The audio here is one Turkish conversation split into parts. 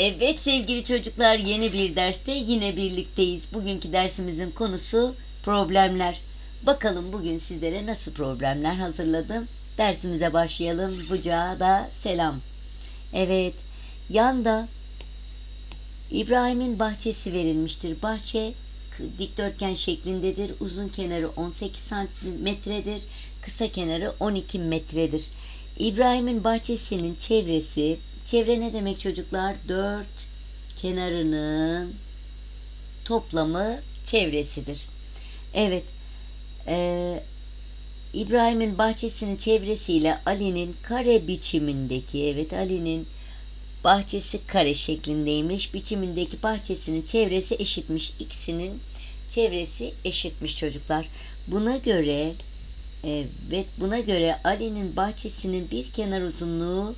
Evet sevgili çocuklar yeni bir derste yine birlikteyiz. Bugünkü dersimizin konusu problemler. Bakalım bugün sizlere nasıl problemler hazırladım. Dersimize başlayalım. Bucağa da selam. Evet yanda İbrahim'in bahçesi verilmiştir. Bahçe dikdörtgen şeklindedir. Uzun kenarı 18 santimetredir. Kısa kenarı 12 metredir. İbrahim'in bahçesinin çevresi, çevre ne demek çocuklar? Dört kenarının toplamı çevresidir. Evet, eee, İbrahim'in bahçesinin çevresiyle Ali'nin kare biçimindeki, evet Ali'nin bahçesi kare şeklindeymiş. Biçimindeki bahçesinin çevresi eşitmiş. İkisinin çevresi eşitmiş çocuklar. Buna göre evet buna göre Ali'nin bahçesinin bir kenar uzunluğu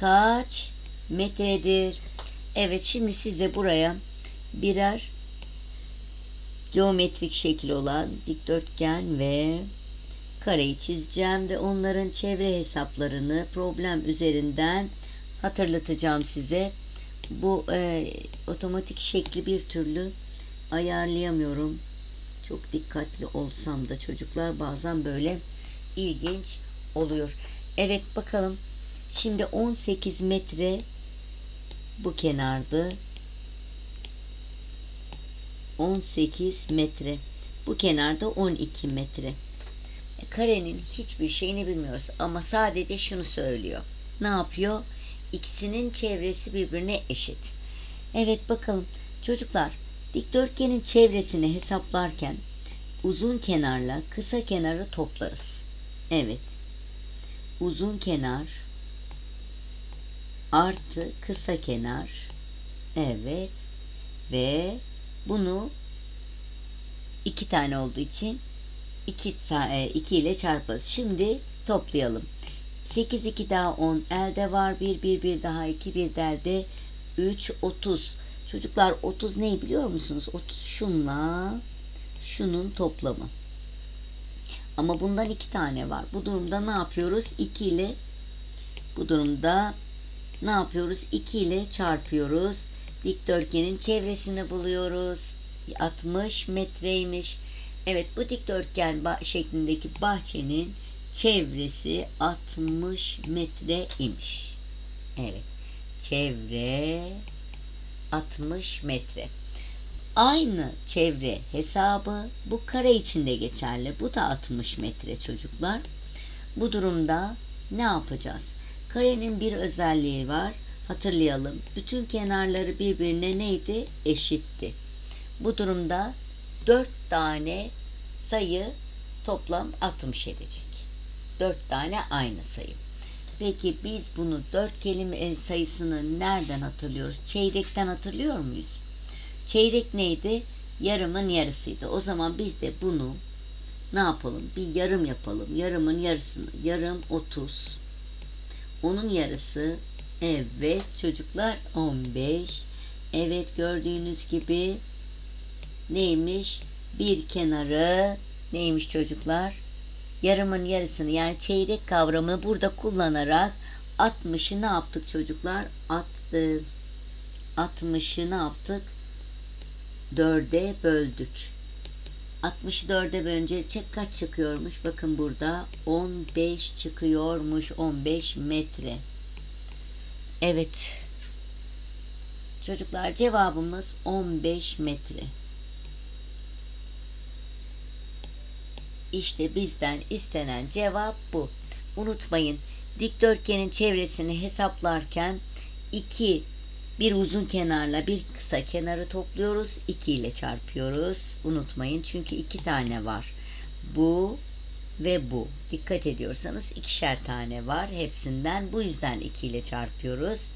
kaç metredir? Evet şimdi siz de buraya birer geometrik şekil olan dikdörtgen ve kareyi çizeceğim ve onların çevre hesaplarını problem üzerinden hatırlatacağım size. Bu e, otomatik şekli bir türlü ayarlayamıyorum. Çok dikkatli olsam da çocuklar bazen böyle ilginç oluyor. Evet bakalım. Şimdi 18 metre bu kenardı. 18 metre. Bu kenarda 12 metre. E, Karenin hiçbir şeyini bilmiyoruz ama sadece şunu söylüyor. Ne yapıyor? İkisinin çevresi birbirine eşit. Evet bakalım çocuklar dikdörtgenin çevresini hesaplarken uzun kenarla kısa kenarı toplarız. Evet. Uzun kenar artı kısa kenar. Evet. Ve bunu iki tane olduğu için 2 2 ile çarparız. Şimdi toplayalım. 8 2 daha 10 elde var. 1 1 1 daha 2 1 de elde 3 30. Çocuklar 30 neyi biliyor musunuz? 30 şunla şunun toplamı. Ama bundan iki tane var. Bu durumda ne yapıyoruz? 2 ile bu durumda ne yapıyoruz? 2 ile çarpıyoruz. Dikdörtgenin çevresini buluyoruz. 60 metreymiş. Evet bu dikdörtgen şeklindeki bahçenin çevresi 60 metre imiş. Evet. Çevre 60 metre. Aynı çevre hesabı bu kare içinde geçerli. Bu da 60 metre çocuklar. Bu durumda ne yapacağız? Karenin bir özelliği var. Hatırlayalım. Bütün kenarları birbirine neydi? Eşitti. Bu durumda 4 tane sayı toplam 60 edecek. 4 tane aynı sayı. Peki biz bunu 4 kelime sayısını nereden hatırlıyoruz? Çeyrekten hatırlıyor muyuz? Çeyrek neydi? Yarımın yarısıydı. O zaman biz de bunu ne yapalım? Bir yarım yapalım. Yarımın yarısını. Yarım 30. Onun yarısı evet çocuklar 15. Evet gördüğünüz gibi neymiş? Bir kenarı neymiş çocuklar? Yarımın yarısını yani çeyrek kavramını burada kullanarak 60'ı ne yaptık çocuklar? Attı. 60'ı ne yaptık? 4'e böldük. 60'ı 4'e bölünce çek kaç çıkıyormuş? Bakın burada 15 çıkıyormuş. 15 metre. Evet. Çocuklar cevabımız 15 metre. İşte bizden istenen cevap bu. Unutmayın dikdörtgenin çevresini hesaplarken iki bir uzun kenarla bir kısa kenarı topluyoruz. 2 ile çarpıyoruz. Unutmayın çünkü iki tane var. Bu ve bu. Dikkat ediyorsanız ikişer tane var hepsinden. Bu yüzden 2 ile çarpıyoruz.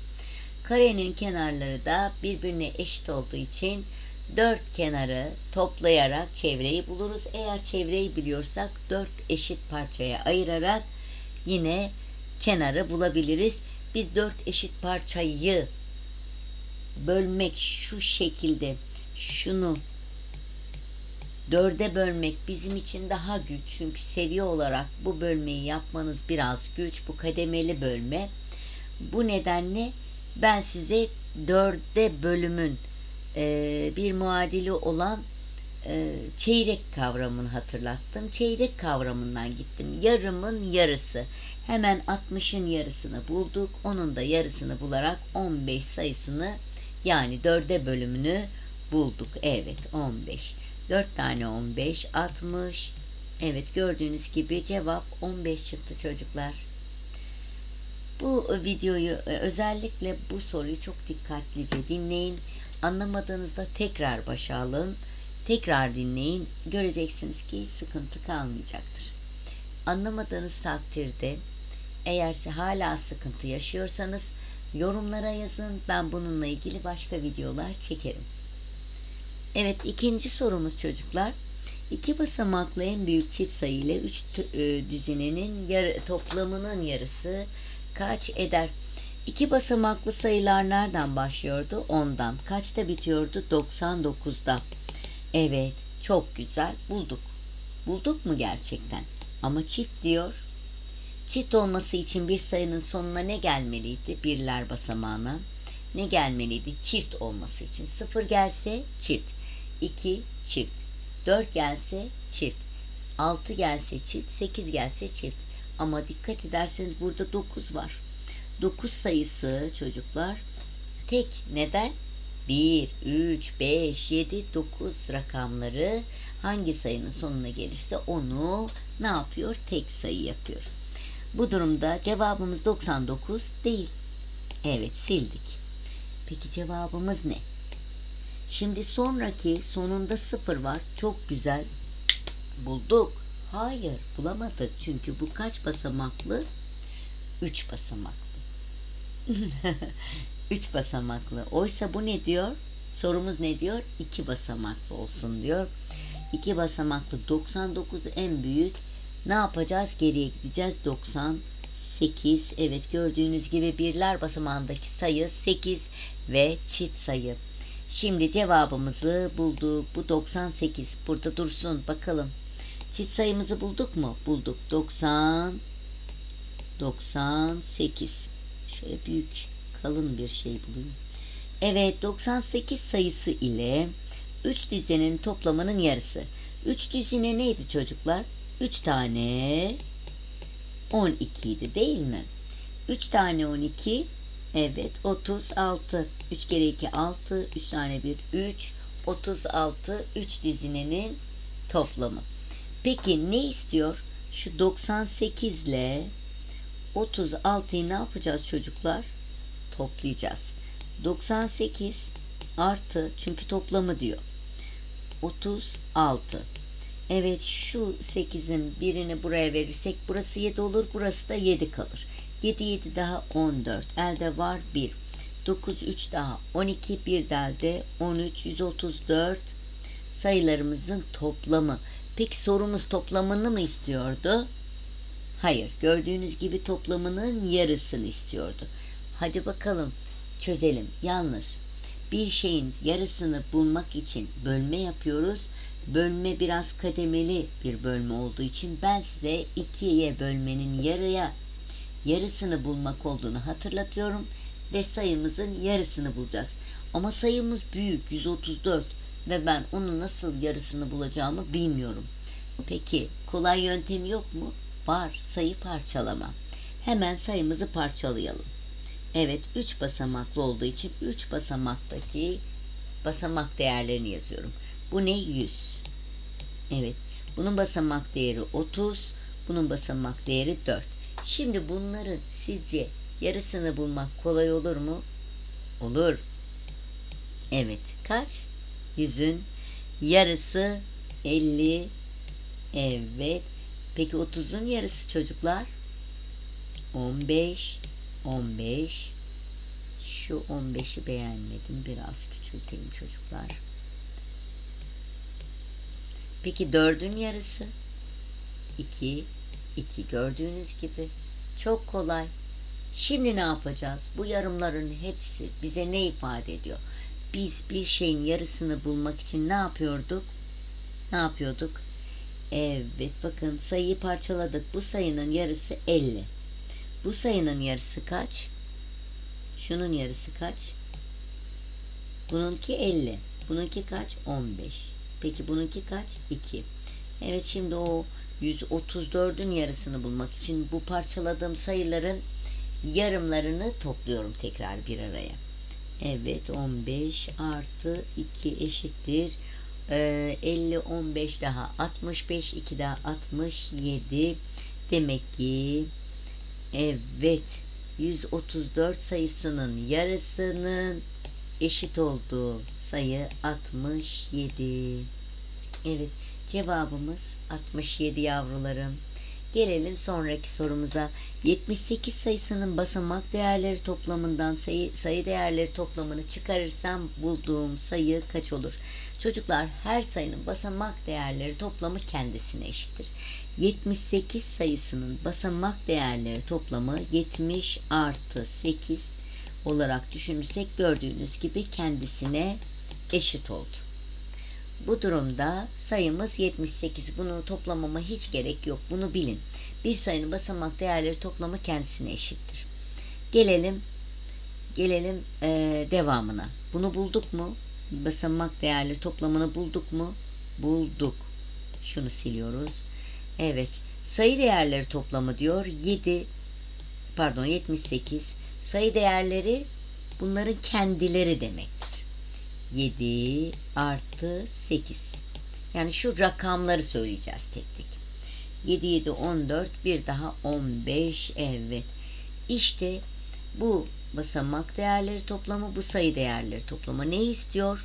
Karenin kenarları da birbirine eşit olduğu için dört kenarı toplayarak çevreyi buluruz. Eğer çevreyi biliyorsak dört eşit parçaya ayırarak yine kenarı bulabiliriz. Biz dört eşit parçayı bölmek şu şekilde şunu dörde bölmek bizim için daha güç. Çünkü seviye olarak bu bölmeyi yapmanız biraz güç. Bu kademeli bölme. Bu nedenle ben size dörde bölümün e, bir muadili olan e, çeyrek kavramını hatırlattım. Çeyrek kavramından gittim. Yarımın yarısı. Hemen 60'ın yarısını bulduk. Onun da yarısını bularak 15 sayısını yani dörde bölümünü bulduk. Evet 15. 4 tane 15 60. Evet gördüğünüz gibi cevap 15 çıktı çocuklar. Bu videoyu e, özellikle bu soruyu çok dikkatlice dinleyin. Anlamadığınızda tekrar başa alın. Tekrar dinleyin. Göreceksiniz ki sıkıntı kalmayacaktır. Anlamadığınız takdirde eğer hala sıkıntı yaşıyorsanız yorumlara yazın. Ben bununla ilgili başka videolar çekerim. Evet ikinci sorumuz çocuklar. İki basamaklı en büyük çift sayı ile üç e, düzinenin yarı, toplamının yarısı kaç eder? İki basamaklı sayılar nereden başlıyordu? Ondan. Kaçta bitiyordu? 99'da. Evet, çok güzel. Bulduk. Bulduk mu gerçekten? Ama çift diyor. Çift olması için bir sayının sonuna ne gelmeliydi? Birler basamağına. Ne gelmeliydi? Çift olması için. Sıfır gelse çift. 2 çift. 4 gelse çift. 6 gelse çift. 8 gelse çift. Ama dikkat ederseniz burada 9 var. 9 sayısı çocuklar tek. Neden? 1, 3, 5, 7, 9 rakamları hangi sayının sonuna gelirse onu ne yapıyor? Tek sayı yapıyor. Bu durumda cevabımız 99 değil. Evet sildik. Peki cevabımız ne? Şimdi sonraki sonunda sıfır var. Çok güzel. Bulduk. Hayır bulamadık. Çünkü bu kaç basamaklı? Üç basamaklı. Üç basamaklı. Oysa bu ne diyor? Sorumuz ne diyor? İki basamaklı olsun diyor. İki basamaklı 99 en büyük. Ne yapacağız? Geriye gideceğiz. 98. Evet gördüğünüz gibi birler basamağındaki sayı 8 ve çift sayı. Şimdi cevabımızı bulduk. Bu 98. Burada dursun. Bakalım. Çift sayımızı bulduk mu? Bulduk. 90 98. Şöyle büyük kalın bir şey bulayım. Evet 98 sayısı ile 3 dizenin toplamının yarısı. 3 dizine neydi çocuklar? 3 tane 12 idi değil mi? 3 tane 12 Evet 36. 3 kere 2 6. 3 tane 1 3. 36. 3 dizinenin toplamı. Peki ne istiyor? Şu 98 ile 36'yı ne yapacağız çocuklar? Toplayacağız. 98 artı çünkü toplamı diyor. 36. Evet şu 8'in birini buraya verirsek burası 7 olur burası da 7 kalır. 7 7 daha 14. Elde var 1. 9 3 daha 12 bir elde 13 134 sayılarımızın toplamı. Peki sorumuz toplamını mı istiyordu? Hayır. Gördüğünüz gibi toplamının yarısını istiyordu. Hadi bakalım çözelim. Yalnız bir şeyin yarısını bulmak için bölme yapıyoruz. Bölme biraz kademeli bir bölme olduğu için ben size ikiye bölmenin yarıya yarısını bulmak olduğunu hatırlatıyorum ve sayımızın yarısını bulacağız. Ama sayımız büyük 134 ve ben onun nasıl yarısını bulacağımı bilmiyorum. Peki kolay yöntemi yok mu? Var sayı parçalama. Hemen sayımızı parçalayalım. Evet 3 basamaklı olduğu için 3 basamaktaki basamak değerlerini yazıyorum. Bu ne? 100. Evet. Bunun basamak değeri 30. Bunun basamak değeri 4. Şimdi bunların sizce yarısını bulmak kolay olur mu? Olur. Evet. Kaç? Yüzün yarısı 50. Evet. Peki 30'un yarısı çocuklar? 15. 15. Şu 15'i beğenmedim. Biraz küçülteyim çocuklar. Peki 4'ün yarısı? 2. 2 gördüğünüz gibi çok kolay. Şimdi ne yapacağız? Bu yarımların hepsi bize ne ifade ediyor? Biz bir şeyin yarısını bulmak için ne yapıyorduk? Ne yapıyorduk? Evet bakın sayıyı parçaladık. Bu sayının yarısı 50. Bu sayının yarısı kaç? Şunun yarısı kaç? Bununki 50. Bununki kaç? 15. Peki bununki kaç? 2. Evet şimdi o 134'ün yarısını bulmak için bu parçaladığım sayıların yarımlarını topluyorum tekrar bir araya. Evet 15 artı 2 eşittir. Ee, 50 15 daha 65 2 daha 67 demek ki evet 134 sayısının yarısının eşit olduğu sayı 67. Evet cevabımız 67 yavrularım. Gelelim sonraki sorumuza. 78 sayısının basamak değerleri toplamından sayı, sayı değerleri toplamını çıkarırsam bulduğum sayı kaç olur? Çocuklar her sayının basamak değerleri toplamı kendisine eşittir. 78 sayısının basamak değerleri toplamı 70 artı 8 olarak düşünürsek gördüğünüz gibi kendisine eşit oldu. Bu durumda sayımız 78. Bunu toplamama hiç gerek yok. Bunu bilin. Bir sayının basamak değerleri toplamı kendisine eşittir. Gelelim gelelim e, devamına. Bunu bulduk mu? Basamak değerleri toplamını bulduk mu? Bulduk. Şunu siliyoruz. Evet. Sayı değerleri toplamı diyor. 7 pardon 78. Sayı değerleri bunların kendileri demektir. 7 artı 8. Yani şu rakamları söyleyeceğiz tek tek. 7 7 14 bir daha 15 evet. İşte bu basamak değerleri toplamı bu sayı değerleri toplamı ne istiyor?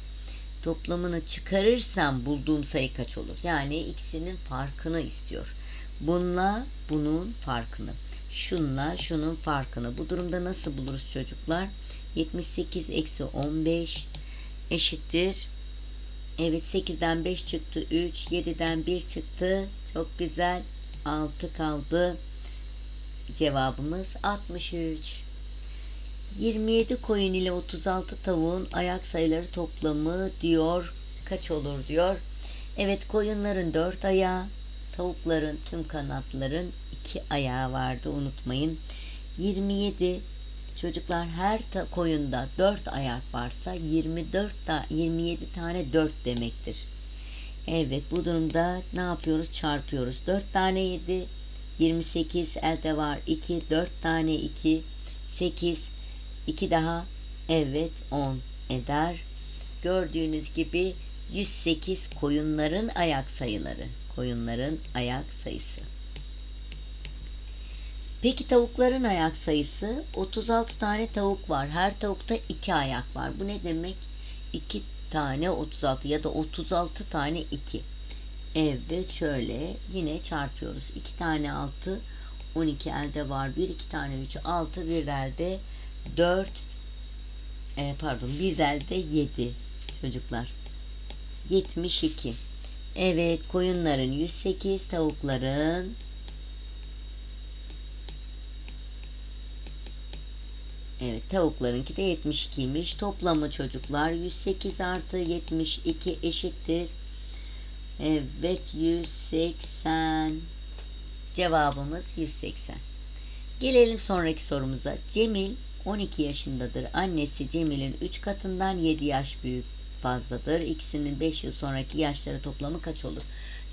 Toplamını çıkarırsam bulduğum sayı kaç olur? Yani ikisinin farkını istiyor. Bununla bunun farkını. Şunla şunun farkını. Bu durumda nasıl buluruz çocuklar? 78 eksi 15 eşittir. Evet 8'den 5 çıktı 3. 7'den 1 çıktı. Çok güzel. 6 kaldı. Cevabımız 63. 27 koyun ile 36 tavuğun ayak sayıları toplamı diyor. Kaç olur diyor. Evet koyunların 4 ayağı, tavukların tüm kanatların 2 ayağı vardı unutmayın. 27 Çocuklar her ta- koyunda 4 ayak varsa 24 ta 27 tane 4 demektir. Evet bu durumda ne yapıyoruz? Çarpıyoruz. 4 tane 7 28 elde var 2 4 tane 2 8 2 daha evet 10 eder. Gördüğünüz gibi 108 koyunların ayak sayıları. Koyunların ayak sayısı. Peki tavukların ayak sayısı 36 tane tavuk var. Her tavukta 2 ayak var. Bu ne demek? 2 tane 36 ya da 36 tane 2. Evet şöyle yine çarpıyoruz. 2 tane 6 12 elde var. 1 2 tane 3 6 bir de elde 4 e, pardon bir de elde 7 çocuklar. 72. Evet koyunların 108 tavukların Evet tavuklarınki de 72'ymiş. Toplamı çocuklar 108 artı 72 eşittir. Evet 180. Cevabımız 180. Gelelim sonraki sorumuza. Cemil 12 yaşındadır. Annesi Cemil'in 3 katından 7 yaş büyük fazladır. İkisinin 5 yıl sonraki yaşları toplamı kaç olur?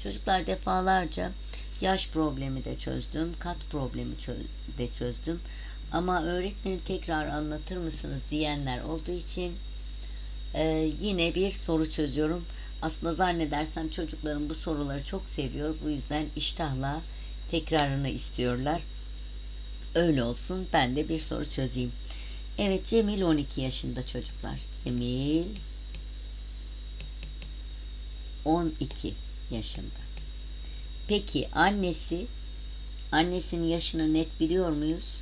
Çocuklar defalarca yaş problemi de çözdüm. Kat problemi de çözdüm. Ama öğretmeni tekrar anlatır mısınız diyenler olduğu için e, yine bir soru çözüyorum. Aslında zannedersem çocuklarım bu soruları çok seviyor. Bu yüzden iştahla tekrarını istiyorlar. Öyle olsun. Ben de bir soru çözeyim. Evet Cemil 12 yaşında çocuklar. Cemil 12 yaşında. Peki annesi annesinin yaşını net biliyor muyuz?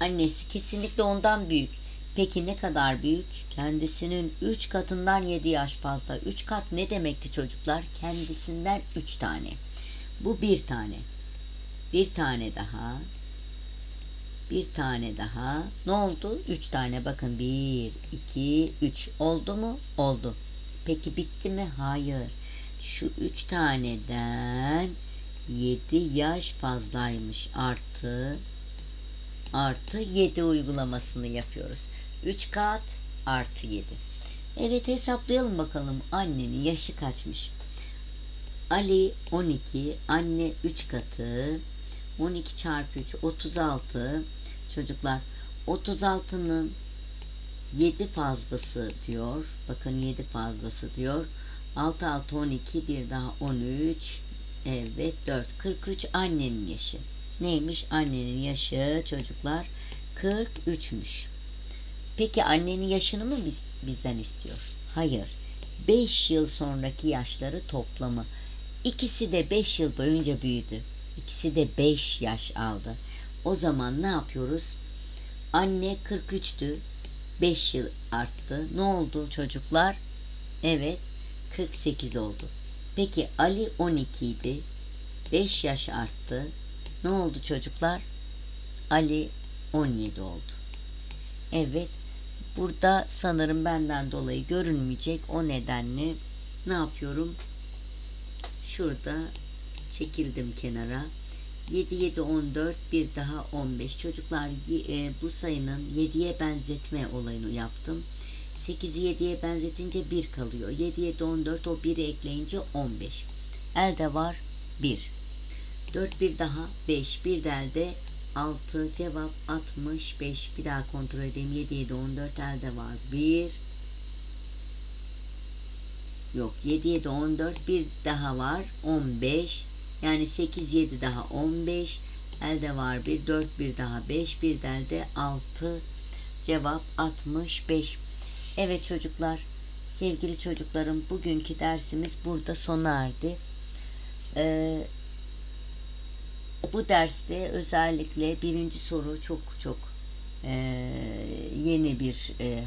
Annesi kesinlikle ondan büyük. Peki ne kadar büyük? Kendisinin 3 katından 7 yaş fazla. 3 kat ne demekti çocuklar? Kendisinden 3 tane. Bu bir tane. Bir tane daha. Bir tane daha. Ne oldu? 3 tane. Bakın 1, 2, 3. Oldu mu? Oldu. Peki bitti mi? Hayır. Şu 3 taneden 7 yaş fazlaymış. Artı artı 7 uygulamasını yapıyoruz. 3 kat artı 7. Evet hesaplayalım bakalım annenin yaşı kaçmış. Ali 12, anne 3 katı. 12 çarpı 3 36. Çocuklar 36'nın 7 fazlası diyor. Bakın 7 fazlası diyor. 6 6 12 bir daha 13. Evet 4 43 annenin yaşı. Neymiş annenin yaşı çocuklar? 43'müş. Peki annenin yaşını mı biz, bizden istiyor? Hayır. 5 yıl sonraki yaşları toplamı. İkisi de 5 yıl boyunca büyüdü. İkisi de 5 yaş aldı. O zaman ne yapıyoruz? Anne 43'tü. 5 yıl arttı. Ne oldu çocuklar? Evet 48 oldu. Peki Ali 12 idi. 5 yaş arttı. Ne oldu çocuklar? Ali 17 oldu. Evet burada sanırım benden dolayı görünmeyecek. O nedenle ne yapıyorum? Şurada çekildim kenara. 7 7 14 bir daha 15. Çocuklar e, bu sayının 7'ye benzetme olayını yaptım. 8'i 7'ye benzetince 1 kalıyor. 7 7 14 o 1'i ekleyince 15. Elde var 1. 4 bir daha 5. Bir de elde 6. Cevap 65. Bir daha kontrol edeyim. 7 7 14 elde var 1. Yok 7 7 14 bir daha var 15. Yani 8 7 daha 15. Elde var 1 4 bir daha 5 bir de elde 6. Cevap 65. Evet çocuklar sevgili çocuklarım bugünkü dersimiz burada sona erdi. Ee, bu derste özellikle birinci soru çok çok e, yeni bir e,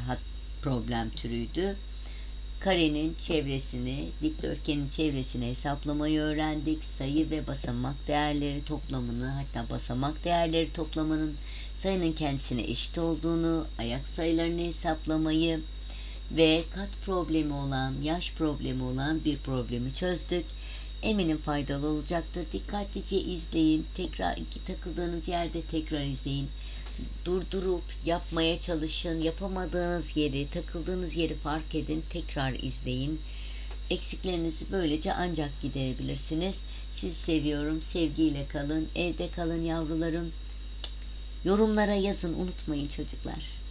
problem türüydü. Karenin çevresini, dikdörtgenin çevresini hesaplamayı öğrendik. Sayı ve basamak değerleri toplamını, hatta basamak değerleri toplamının sayının kendisine eşit olduğunu, ayak sayılarını hesaplamayı ve kat problemi olan, yaş problemi olan bir problemi çözdük. Eminim faydalı olacaktır. Dikkatlice izleyin. Tekrar takıldığınız yerde tekrar izleyin. Durdurup yapmaya çalışın. Yapamadığınız yeri, takıldığınız yeri fark edin. Tekrar izleyin. Eksiklerinizi böylece ancak giderebilirsiniz. Siz seviyorum. Sevgiyle kalın. Evde kalın yavrularım. Yorumlara yazın. Unutmayın çocuklar.